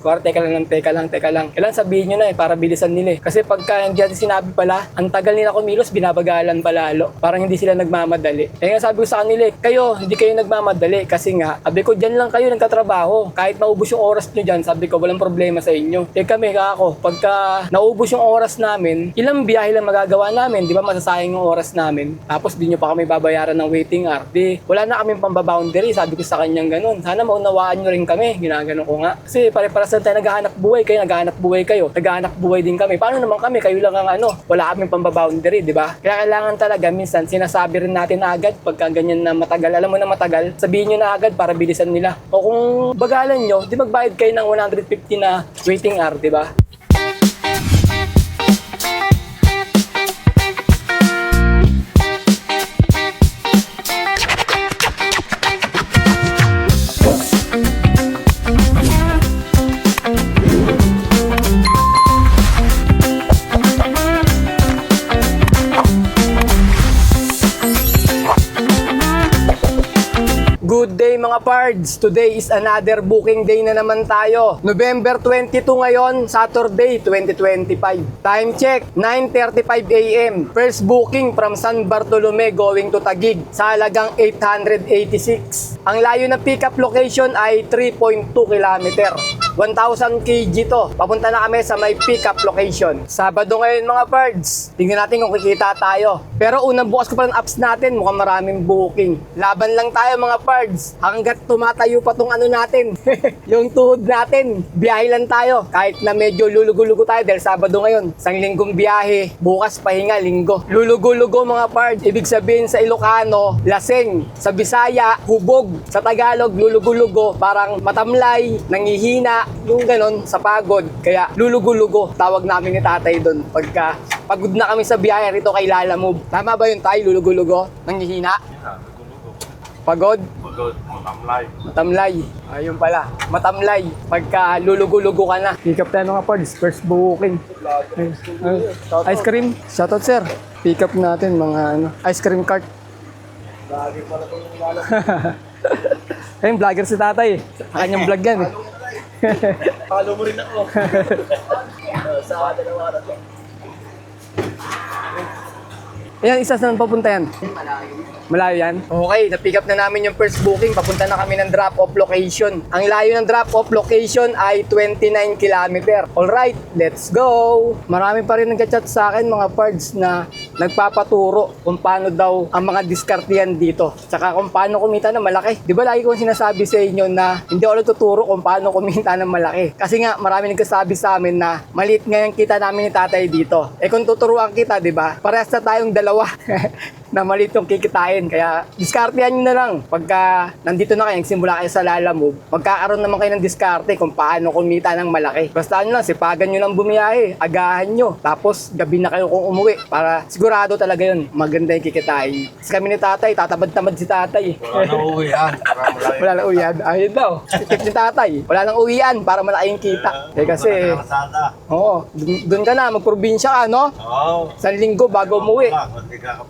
Kuwara, teka lang, teka lang, teka lang. Kailan sabihin nyo na eh, para bilisan nila eh. Kasi pagka hindi natin sinabi pala, ang tagal nila kumilos, binabagalan pa lalo. Parang hindi sila nagmamadali. Kaya nga sabi ko sa kanila eh, kayo, hindi kayo nagmamadali. Kasi nga, sabi ko, dyan lang kayo nagtatrabaho. Kahit maubos yung oras nyo dyan, sabi ko, walang problema sa inyo. Eh kami, kako, pagka naubos yung oras namin, ilang biyahe lang magagawa namin, di ba masasayang yung oras namin. Tapos di nyo pa kami babayaran ng waiting hour. Di, wala na kami pambaboundary, sabi ko sa kanyang ganun. Sana maunawaan nyo rin kami, ginaganon ko nga. Kasi pare-paras na tayo naghahanap buhay, kayo naghahanap buhay kayo, naghahanap buhay din kami. Paano naman kami, kayo lang ang ano, wala kaming pambaboundary, di ba? Kaya kailangan talaga, minsan sinasabi rin natin agad pagka ganyan na matagal, alam mo na matagal, sabihin nyo na agad para bilisan nila. O kung bagalan nyo, di magbayad kayo ng 150 na waiting hour, di ba? Mga pards! Today is another booking day na naman tayo. November 22 ngayon, Saturday 2025. Time check, 9.35 a.m. First booking from San Bartolome going to Taguig sa halagang 886. Ang layo ng pickup location ay 3.2 kilometer. 1,000 kg to. Papunta na kami sa may pickup location. Sabado ngayon mga pards. Tingnan natin kung kikita tayo. Pero unang bukas ko pa ng apps natin, mukhang maraming booking. Laban lang tayo mga pards. Hanggat tumatayo pa tong ano natin. yung tuhod natin. Biyahe lang tayo. Kahit na medyo lulugo-lugo tayo dahil Sabado ngayon. Isang linggong biyahe. Bukas pahinga, linggo. Lulugo-lugo mga pards. Ibig sabihin sa Ilocano, laseng. Sa Bisaya, hubog. Sa Tagalog, lulugo-lugo. Parang matamlay, nangihina. Yung ganon, sa pagod. Kaya lulugo-lugo. Tawag namin ni tatay doon. Pagka pagod na kami sa biyahe rito kay Lala Move. Tama ba yun tayo? Lulugo-lugo? Nangihina? Pagod? Pagod, matamlay. Matamlay. Ayun pala. Matamlay. Pagka lulugo-lugo ka na. Pick up tayo mga pods. First booking. Ay, ay, ice cream. Shoutout sir. Pick up natin mga ano, ice cream cart. Lagi pala itong lalo. Ayun, vlogger si tatay. Sa kanyang vlog yan eh. Follow mo rin ako. sa dalawa na to. Ayan, isa saan papunta yan? Malayo yan? Okay, na-pick up na namin yung first booking. Papunta na kami ng drop-off location. Ang layo ng drop-off location ay 29 km. Alright, let's go! Marami pa rin nagchat sa akin mga pards na nagpapaturo kung paano daw ang mga diskartiyan dito. Tsaka kung paano kumita ng malaki. Di ba lagi kong sinasabi sa inyo na hindi ako nagtuturo kung paano kumita ng malaki. Kasi nga, marami nagkasabi sa amin na maliit nga yung kita namin ni tatay dito. Eh kung tuturuan kita, di ba? Parehas na tayong dalawa แล้ววะ na maliit yung kikitain. Kaya diskartehan nyo na lang. Pagka nandito na kayo, nagsimula kayo sa Lala Move, magkakaroon naman kayo ng diskarte kung paano kumita ng malaki. Basta ano lang, sipagan nyo lang bumiyahe, agahan nyo. Tapos gabi na kayo kung umuwi para sigurado talaga yun, maganda yung kikitain. Kasi kami ni tatay, tatabad-tamad si tatay. Wala na uwi yan. Para malaki. Wala nang uwian. Ayun daw. Tip ni tatay. Wala nang uwian para malaki yung kita. Eh kasi, oo, dun- dun ka na, magprobinsya ka, no? Oo. Isang linggo bago umuwi. Hindi ka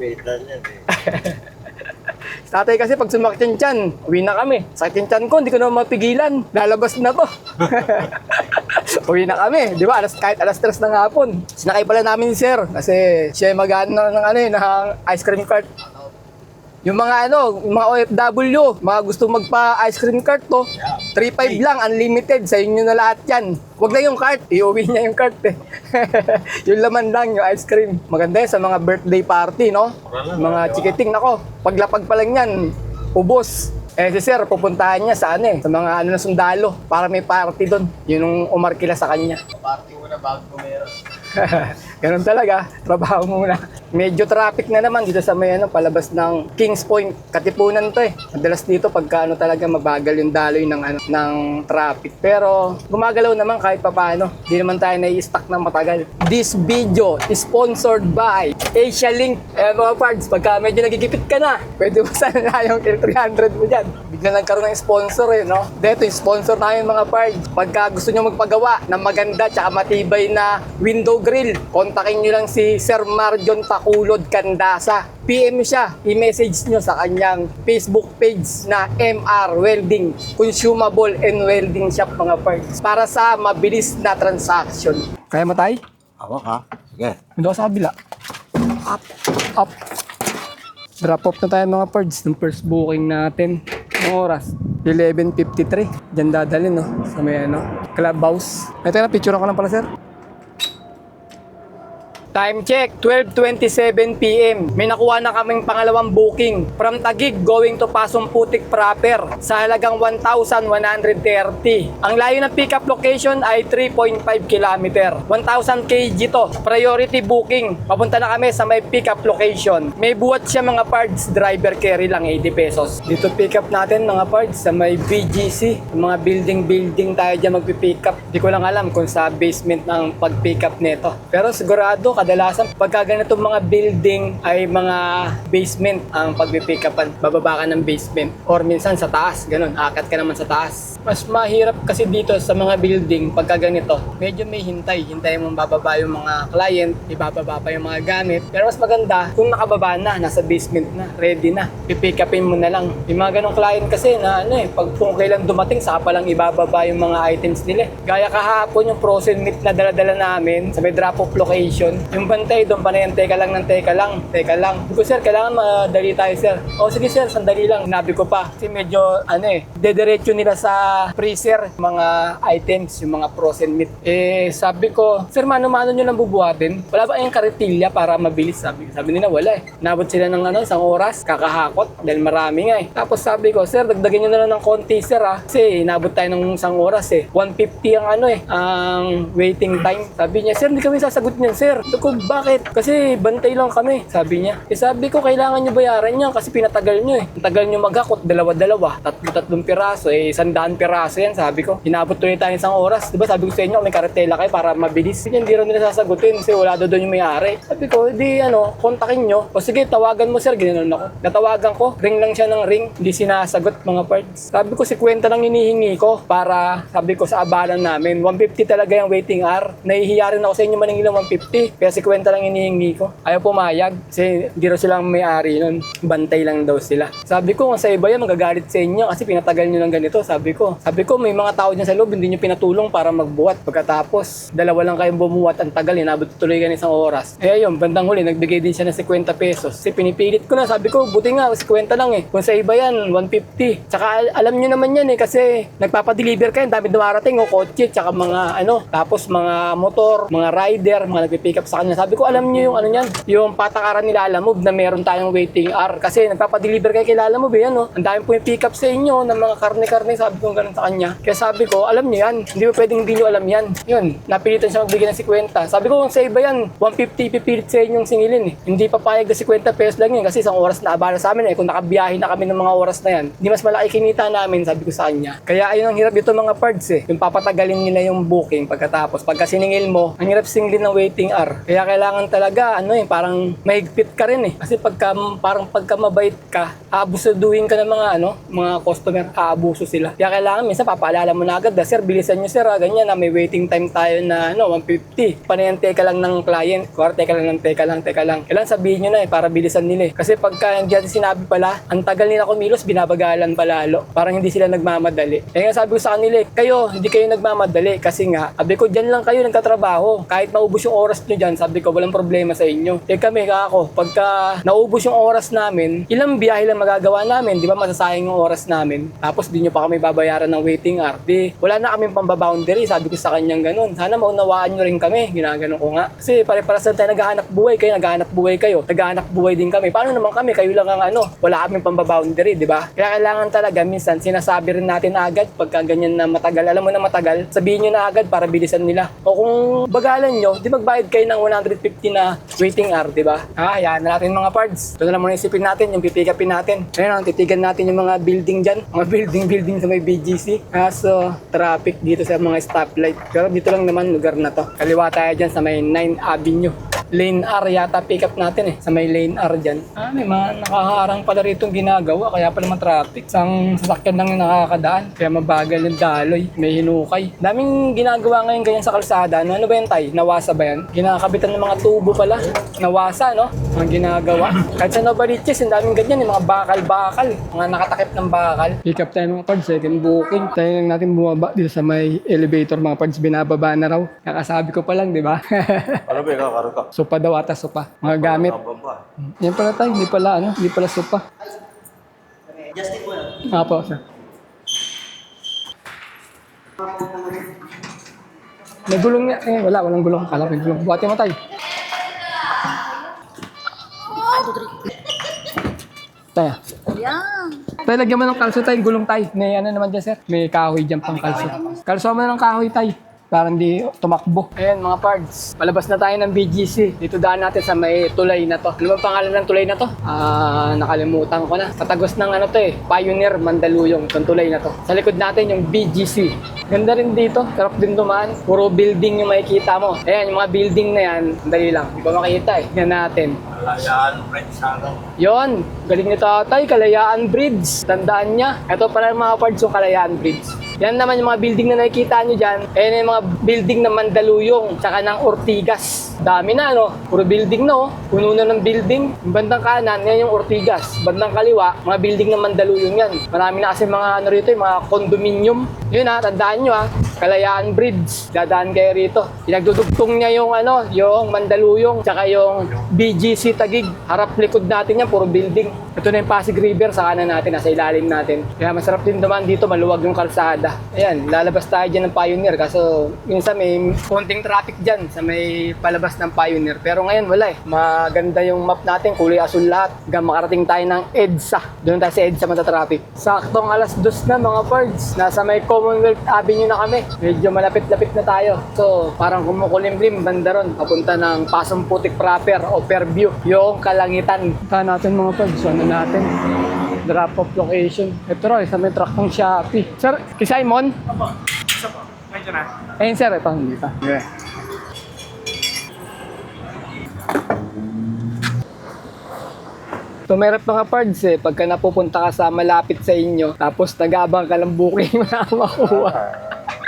kapakumita niyan eh. Tatay kasi pag sumakit yung tiyan, uwi na kami. Sakit yung tiyan ko, hindi ko na mapigilan. Lalabas na to. uwi na kami, di ba? Alas, kahit alas 3 ng hapon. Sinakay pala namin si Sir kasi siya yung mag-ano ng, ano, eh, ng ice cream cart. Yung mga ano, yung mga OFW, mga gusto magpa-ice cream cart to, 3.5 lang, unlimited, sa inyo na lahat yan. Huwag na yung cart, iuwi niya yung cart eh. yung laman lang, yung ice cream. Maganda yan sa mga birthday party, no? Mga chikiting, nako, paglapag pa lang yan, ubos. Eh si Sir, pupuntahan niya sa ano eh, sa mga ano na sundalo, para may party doon. Yun yung umarkila sa kanya. Party mo na bago meron. Ganun talaga, trabaho muna. Medyo traffic na naman dito sa may ano, palabas ng Kings Point. Katipunan to eh. Madalas dito pagka ano talaga mabagal yung daloy ng ano ng traffic. Pero gumagalaw naman kahit papaano. Hindi naman tayo nai-stuck ng matagal. This video is sponsored by Asia Link. Eh parts, pagka medyo nagigipit ka na, pwede mo sana yung 300 mo dyan. Bigla nagkaroon ng sponsor eh, no? Dito, sponsor namin mga pards. Pagka gusto nyo magpagawa ng maganda tsaka matibay na window grill, kontakin nyo lang si Sir Marjon Takulod Candasa. PM siya, i-message nyo sa kanyang Facebook page na MR Welding, Consumable and Welding Shop mga parts. Para sa mabilis na transaction. Kaya matay? Hawak ha? Sige. Hindi ako sa kabila. Up, up. Drop off na tayo mga pards ng first booking natin. Ang oras? 11.53. Diyan dadalhin, no? Sa may ano, clubhouse. Ito na, picture ko lang pala, sir. Time check, 12.27 p.m. May nakuha na kaming pangalawang booking from Taguig going to Pasong Putik proper sa halagang 1,130. Ang layo ng pickup location ay 3.5 km. 1,000 kg to. Priority booking. Papunta na kami sa may pickup location. May buwat siya mga parts, driver carry lang 80 pesos. Dito pick up natin mga parts sa may BGC. Mga building-building tayo dyan magpipick up. Di ko lang alam kung sa basement ng pag-pick up nito. Pero sigurado, kadalasan pagka ganitong mga building ay mga basement ang pagpipick upan. Bababa ka ng basement. Or minsan sa taas, ganun. Akat ka naman sa taas. Mas mahirap kasi dito sa mga building pagka ganito. Medyo may hintay. Hintay mong bababa yung mga client, ibababa pa yung mga gamit. Pero mas maganda kung nakababa na, nasa basement na, ready na. Pipick upin mo na lang. Yung mga ganong client kasi na ano eh, pag kung kailan dumating, saka pa lang ibababa yung mga items nila. Gaya kahapon yung frozen meat na dala-dala namin sa may drop-off location. Yung bantay doon pa na yan, teka lang ng teka lang, teka lang. Sabi sir, kailangan madali tayo, sir. O sige, sir, sandali lang. Nabi ko pa. Kasi medyo, ano eh, dediretso nila sa freezer, mga items, yung mga frozen meat. Eh, sabi ko, sir, mano-mano nyo lang bubuhatin? Wala ba yung karitilya para mabilis? Sabi, sabi nila, wala eh. Nabot sila ng ano, isang oras, kakahakot, dahil marami nga eh. Tapos sabi ko, sir, dagdagan nyo na lang ng konti, sir ah. Kasi nabot tayo ng isang oras eh. 150 ang ano eh, ang waiting time. Sabi niya, sir, hindi kami sasagot niyan, sir. Ko, bakit? Kasi bantay lang kami, sabi niya. Eh sabi ko, kailangan nyo bayaran yan kasi pinatagal nyo eh. Ang tagal nyo maghakot, dalawa-dalawa, tatlo-tatlong piraso, eh, sandaan piraso yan, sabi ko. Hinabot tuloy tayo isang oras. Diba sabi ko sa inyo, may karetela kayo para mabilis. Hindi, hindi rin nila sasagutin kasi wala daw doon yung may-ari. Sabi ko, di ano, kontakin nyo. O sige, tawagan mo sir, ginanon ako. Natawagan ko, ring lang siya ng ring, hindi sinasagot mga parts. Sabi ko, si kwenta lang hinihingi ko para, sabi ko, sa abalan namin. 150 talaga yung waiting hour. Nahihiya rin ako sa inyo maningil ng 150. Kaya si kwenta lang hinihingi ko. Ayaw pumayag kasi hindi raw silang may-ari nun. Bantay lang daw sila. Sabi ko, kung sa iba yan, magagalit sa inyo kasi pinatagal nyo ng ganito. Sabi ko, sabi ko, may mga tao dyan sa loob, hindi nyo pinatulong para magbuhat. Pagkatapos, dalawa lang kayong bumuhat. Ang tagal, inabot tuloy ka isang oras. Eh ayun, bandang huli, nagbigay din siya ng 50 pesos. Kasi pinipilit ko na, sabi ko, buti nga, 50 lang eh. Kung sa iba yan, 150. Tsaka al- alam nyo naman yan eh, kasi nagpapadeliver kayo, dami dumarating, o kotse, tsaka mga ano, tapos mga motor, mga rider, mga nagpipick up sa kanya. Sabi ko, alam nyo yung ano yan, yung patakaran nila Lalamove na meron tayong waiting hour. Kasi nagpapadeliver kayo kay Lalamove, yan no. Ang dami po yung pick up sa inyo ng mga karne-karne, sabi ko ganun sa kanya. Kaya sabi ko, alam nyo yan, hindi mo pwedeng hindi nyo alam yan. Yun, napilitan siya magbigay ng 50. Sabi ko, kung sa iba yan, 150 ipipilit sa inyong singilin eh. Hindi papayag na 50 pesos lang yun kasi isang oras na abala sa amin eh. Kung nakabiyahe na kami ng mga oras na yan, hindi mas malaki kinita namin, sabi ko sa kanya. Kaya ayun ang hirap dito mga parts eh. Yung papatagalin nila yung booking pagkatapos. Pagka siningil mo, ang hirap singilin ng waiting hour. Kaya kailangan talaga, ano eh, parang mahigpit ka rin eh. Kasi pagka, parang pagka mabait ka, aabusuduhin ka ng mga ano, mga customer, aabuso sila. Kaya kailangan minsan papaalala mo na agad, "Ah, sir, bilisan nyo sir, ah, ganyan na may waiting time tayo na ano, 150. Panayante ka lang ng client, kuwar, teka lang ng teka lang, teka lang. Kailangan sabihin nyo na eh, para bilisan nila eh. Kasi pagka hindi natin sinabi pala, ang tagal nila kumilos, binabagalan palalo. Parang hindi sila nagmamadali. Kaya nga sabi ko sa kanila eh, kayo, hindi kayo nagmamadali. Kasi nga, sabi ko, dyan lang kayo nagtatrabaho. Kahit maubos yung oras nyo dyan, sabi ko, walang problema sa inyo. Eh kami, kako, pagka naubos yung oras namin, ilang biyahe lang magagawa namin, di ba masasayang yung oras namin. Tapos di nyo pa kami babayaran ng waiting hour. Di, wala na kaming pambaboundary, sabi ko sa kanyang ganun. Sana maunawaan nyo rin kami, ginaganon ko nga. Kasi pare-paras lang tayo naghahanap buhay, kayo naghahanap buhay kayo, naghahanap buhay din kami. Paano naman kami, kayo lang ang ano, wala kaming pambaboundary, di ba? Kaya kailangan talaga, minsan sinasabi rin natin agad pagka ganyan na matagal, alam mo na matagal, sabihin nyo na agad para bilisan nila. O kung bagalan nyo, di magbayad kayo ng 150 na waiting hour, di ba? Ah, yan na natin mga parts. Ito na muna isipin natin, yung pipick upin natin. Ayun, titigan natin yung mga building dyan, mga building-building sa may BGC. Kaso, traffic dito sa mga stoplight. Pero dito lang naman lugar na to. Kaliwa tayo dyan sa may 9 Avenue. Lane R yata pick up natin eh. Sa may lane R dyan. Ah, may mga nakaharang pala rito ginagawa. Kaya pala mga traffic. Isang sasakyan lang yung nakakadaan. Kaya mabagal yung daloy. May hinukay. Daming ginagawa ngayon ganyan sa kalsada. Ano, ano ba yan tay? Nawasa ba yan? Ginakabitan ng mga tubo pala. Nawasa, no? Mga ginagawa. Kahit sa Novaliches, ang daming ganyan. Yung mga bakal-bakal. Mga nakatakip ng bakal. Pick up tayo mga parts. Second booking. Tayo lang natin bumaba dito sa may elevator mga parts. Binababa na raw. Kakasabi ko pa lang, di ba? Ano ba ikaw, karo ka? Sopa daw ata sopa. Mga gamit. Bamba. Yan pala tayo. Hindi pala ano. Hindi pala sopa. Justin mo yan. Ah po, sir. May gulong nga. Eh, wala. Walang gulong. Kala may gulong. Buhati mo tayo. Tayo. Ayan. Tayo, lagyan mo ng kalso tayo. Gulong tayo. May ano naman dyan, sir. May kahoy dyan pang kalso. Kalso mo na ng kahoy tayo. Para hindi tumakbo. Ayan mga parts. Palabas na tayo ng BGC. Dito daan natin sa may tulay na to. Ano ba pangalan ng tulay na to? Ah, nakalimutan ko na. Katagos ng ano to eh. Pioneer Mandaluyong. Itong tulay na to. Sa likod natin yung BGC. Ganda rin dito. Sarap din dumaan. Puro building yung makikita mo. Ayan, yung mga building na yan. Dali lang. Hindi pa makita eh. Yan natin. Ayan, friends, ano? Yon, galing ni tatay, Kalayaan Bridge. Tandaan niya. Ito pala yung mga parts yung Kalayaan Bridge. Yan naman yung mga building na nakikita nyo dyan. Ayan yung mga building ng Mandaluyong, tsaka ng Ortigas. Dami na, no? Puro building, no? Puno na ng building. Yung bandang kanan, yan yung Ortigas. Bandang kaliwa, mga building ng Mandaluyong yan. Marami na kasi mga ano rito, yung mga condominium. Yun ha, tandaan nyo ha. Kalayaan Bridge. Dadaan kayo rito. Pinagdudugtong niya yung ano, yung Mandaluyong, tsaka yung BGC Tagig. Harap likod natin yan, puro building. Ito na yung Pasig River sa kanan natin, nasa ilalim natin. Kaya masarap din dumaan dito, maluwag yung kalsada. Ayan, lalabas tayo dyan ng Pioneer. Kaso minsan may konting traffic dyan sa may palabas ng Pioneer. Pero ngayon wala eh. Maganda yung map natin, kulay asul lahat. Hanggang makarating tayo ng EDSA. Doon tayo sa EDSA matatraffic. Saktong alas dos na mga birds. Nasa may Commonwealth Avenue na kami. Medyo malapit-lapit na tayo. So, parang kumukulimlim banda ron. Papunta ng Pasong Putik proper o Fairview. Yung kalangitan. Punta natin mga birds. Ano natin? Drop off location. Ito rin, sa may truck ng Shopee. Sir, kay Simon? Medyo na. Ayun sir, ito hindi pa. Yeah. Tumerap mga pards eh, pagka napupunta ka sa malapit sa inyo, tapos nag-abang ka ng booking na makuha.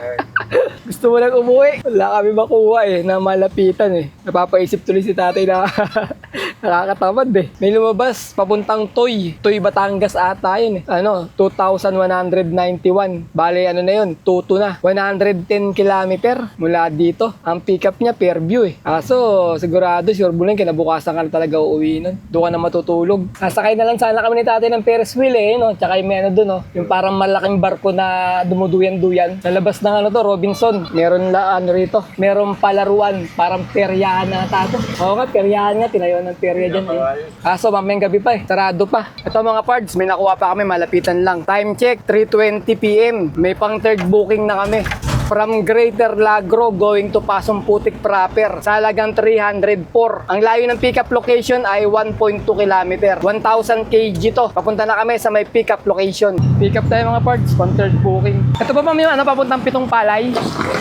Gusto mo lang umuwi? Wala kami makuha eh, na malapitan eh. Napapaisip tuloy si tatay na nakakatamad eh. May lumabas, papuntang Toy. Toy Batangas ata yun eh. Ano, 2,191. Bale, ano na yun, tuto na. 110 kilometer mula dito. Ang pick up niya, Fairview eh. Kaso, sigurado, sure mo lang, kinabukasan ka na talaga uuwi nun. Doon ka na matutulog. Sasakay na lang sana kami ni tatay ng Ferris wheel eh, no? Tsaka yung may ano doon, no? Yung parang malaking barko na dumuduyan-duyan. Sa labas ng ano to, Robinson. Meron la, ano rito, meron palaruan. Parang peryahan na tato. Oo nga, peryahan nga. Tinayo ng perya dyan eh. Kaso mamayang gabi pa eh. Sarado pa. Ito mga parts, may nakuha pa kami, malapitan lang. Time check, 3.20pm. May pang third booking na kami. From Greater Lagro going to Pasong Putik proper. Sa halagang 304. Ang layo ng pickup location ay 1.2 km. 1,000 kg to. Papunta na kami sa may pickup location. Pick up tayo mga parts, pang third booking. Ito ba ma'am yung ano, papuntang Pitong Palay?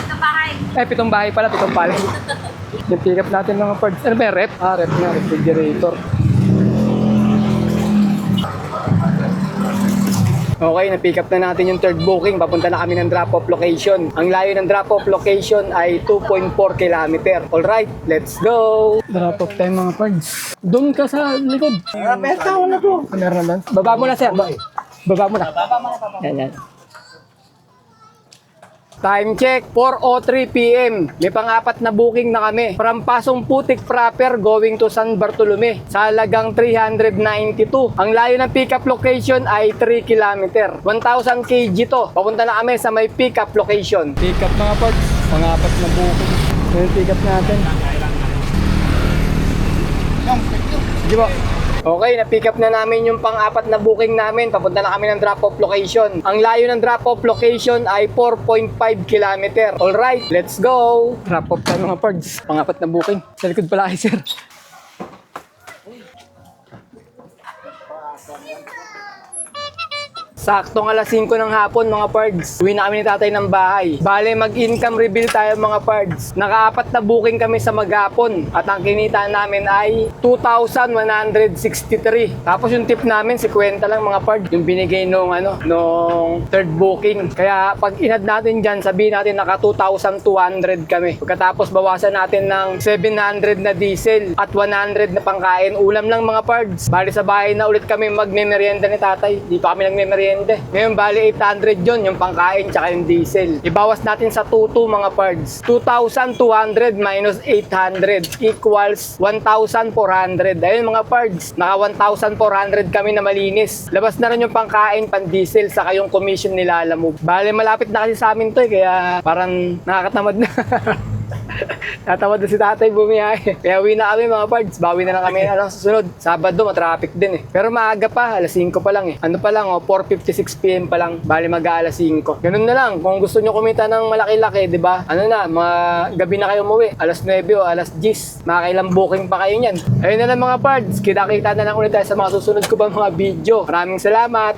Sa bahay. Eh, Pitong Bahay pala, Pitong Palay. yung pick up natin mga parts. Ano ba rep? Ah, rep nga, refrigerator. Okay, na-pick up na natin yung third booking. Papunta na kami ng drop-off location. Ang layo ng drop-off location ay 2.4 km. Alright, let's go! Drop-off tayo mga pards. Doon ka sa likod. Ah, may tao na to. Meron na doon. Baba mo na, sir. Ba- Baba mo na. Baba mo na. Yan, yan. Time check, 4.03 p.m. May pang-apat na booking na kami. From Pasong Putik proper going to San Bartolome. Sa halagang 392. Ang layo ng pick-up location ay 3 km. 1,000 kg to. Papunta na kami sa may pick-up location. Pick-up mga parts. Pang-apat na booking. Yung pick-up natin. Sige po. Okay, na-pick up na namin yung pang-apat na booking namin. Papunta na kami ng drop-off location. Ang layo ng drop-off location ay 4.5 km. Alright, let's go! Drop-off tayo mga pards. Pang-apat na booking. Sa likod pala ay sir. Saktong alas 5 ng hapon mga pards. Uwi na kami ni tatay ng bahay. Bale, mag-income reveal tayo mga pards. Nakaapat na booking kami sa maghapon. At ang kinita namin ay 2,163. Tapos yung tip namin, si kwenta lang mga pards. Yung binigay nung, ano, nung third booking. Kaya pag inad natin dyan, sabihin natin naka 2,200 kami. Pagkatapos bawasan natin ng 700 na diesel at 100 na pangkain. Ulam lang mga pards. Bali sa bahay na ulit kami magme-merienda ni tatay. Di pa kami nagme-merienda. Ngayon bali 800 yon yung pangkain tsaka yung diesel. Ibawas natin sa 22 mga pards. 2,200 minus 800 equals 1,400. Ayun mga pards. Naka 1,400 kami na malinis. Labas na rin yung pangkain, pan-diesel, saka yung commission nila alam mo. Bale malapit na kasi sa amin to eh, kaya parang nakakatamad na. Tatawad na si tatay bumiyahe. Kaya uwi na kami mga pards. Bawi na lang kami ano, susunod. Sabado, matraffic din eh. Pero maaga pa, alas 5 pa lang eh. Ano pa lang, oh, 4.56pm pa lang. Bali mag alas 5. Ganun na lang. Kung gusto nyo kumita ng malaki-laki, di ba? Ano na, mga gabi na kayo umuwi. Alas 9 o alas 10. Makakailang booking pa kayo niyan. Ayun na lang mga pards. Kita-kita na lang ulit tayo sa mga susunod ko pa mga video. Maraming salamat.